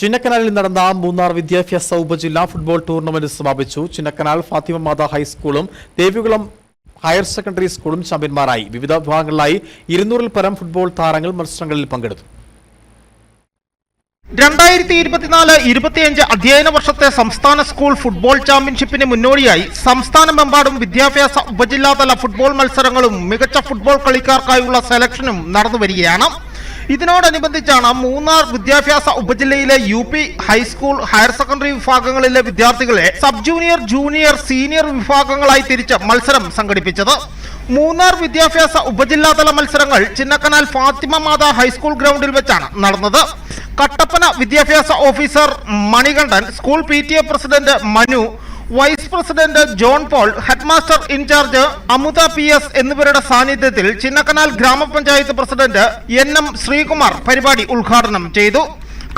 ചിന്നക്കനാലിൽ നടന്ന മൂന്നാർ വിദ്യാഭ്യാസ ഉപജില്ലാ ഫുട്ബോൾ ടൂർണമെന്റ് സമാപിച്ചു. ചിന്നക്കനാൽ ഫാത്തിമ മാതാ ഹൈസ്കൂളും ദേവികുളം ഹയർ സെക്കൻഡറി സ്കൂളും ചാമ്പ്യന്മാരായി. വിവിധ വിഭാഗങ്ങളിലായി ഇരുന്നൂറിൽ പരം ഫുട്ബോൾ താരങ്ങൾ മത്സരങ്ങളിൽ പങ്കെടുത്തു. രണ്ടായിരത്തി ഇരുപത്തിനാല് ഇരുപത്തിയഞ്ച് അധ്യയന വർഷത്തെ സംസ്ഥാന സ്കൂൾ ഫുട്ബോൾ ചാമ്പ്യൻഷിപ്പിന് മുന്നോടിയായി സംസ്ഥാനമെമ്പാടും വിദ്യാഭ്യാസ ഉപജില്ലാതല ഫുട്ബോൾ മത്സരങ്ങളും മികച്ച ഫുട്ബോൾ കളിക്കാർക്കായുള്ള സെലക്ഷനും നടന്നുവരികയാണ്. ഇതിനോടനുബന്ധിച്ചാണ് മൂന്നാർ വിദ്യാഭ്യാസ ഉപജില്ലയിലെ U P high school higher secondary വിഭാഗങ്ങളിലെ വിദ്യാർത്ഥികളെ സബ് ജൂനിയർ ജൂനിയർ സീനിയർ വിഭാഗങ്ങളായി തിരിച്ച് മത്സരം സംഘടിപ്പിച്ചത്. മൂന്നാർ വിദ്യാഭ്യാസ ഉപജില്ലാതല മത്സരങ്ങൾ ചിന്നക്കനാൽ ഫാത്തിമ മാത ഹൈസ്കൂൾ ഗ്രൗണ്ടിൽ വെച്ചാണ് നടന്നത്. കട്ടപ്പന വിദ്യാഭ്യാസ officer Manikandan school P president Manu vice president John Paul headmaster in charge Amutha P S എന്നിവരുടെ സാന്നിധ്യത്തിൽ ചിന്നക്കനാൽ ഗ്രാമപഞ്ചായത്ത് പ്രസിഡന്റ് എൻ എം ശ്രീകുമാർ പരിപാടി ഉദ്ഘാടനം ചെയ്തു.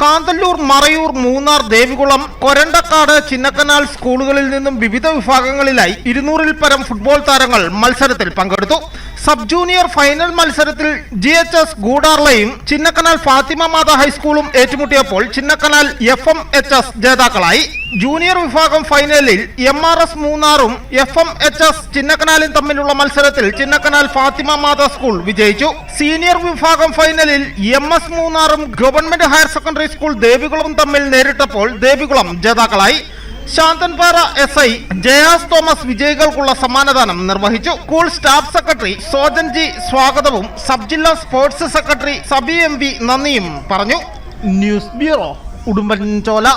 കാന്തല്ലൂർ മറയൂർ മൂന്നാർ ദേവികുളം കൊരണ്ടക്കാട് ചിന്നക്കനാൽ സ്കൂളുകളിൽ നിന്നും വിവിധ വിഭാഗങ്ങളിലായി ഇരുന്നൂറിൽ പരം ഫുട്ബോൾ താരങ്ങൾ മത്സരത്തിൽ പങ്കെടുത്തു. സബ് ജൂനിയർ ഫൈനൽ മത്സരത്തിൽ ജി എച്ച് എസ് ഗൂഡാർലയും ചിന്നക്കനാൽ ഫാത്തിമ മാത ഹൈസ്കൂളും ഏറ്റുമുട്ടിയപ്പോൾ Chinnakanal F M H S ജേതാക്കളായി. ജൂനിയർ വിഭാഗം ഫൈനലിൽ എം ആർ എസ് മൂന്നാറും എഫ് എം എച്ച് എസ് ചിന്നക്കനാലും തമ്മിലുള്ള മത്സരത്തിൽ ചിന്നക്കനാൽ ഫാത്തിമ മാത സ്കൂൾ വിജയിച്ചു. സീനിയർ വിഭാഗം ഫൈനലിൽ M S മൂന്നാറും government higher secondary school Devikulam തമ്മിൽ നേരിട്ടപ്പോൾ ദേവികുളം ജേതാക്കളായി Santhanpara S I Jayas Thomas വിജയികൾക്കുള്ള സമ്മാനദാനം നിർവഹിച്ചു. School staff secretary Sojan G സ്വാഗതവും സബ് ജില്ലാ sports secretary Sabi M V നന്ദിയും പറഞ്ഞു. News bureau Udumbanchola.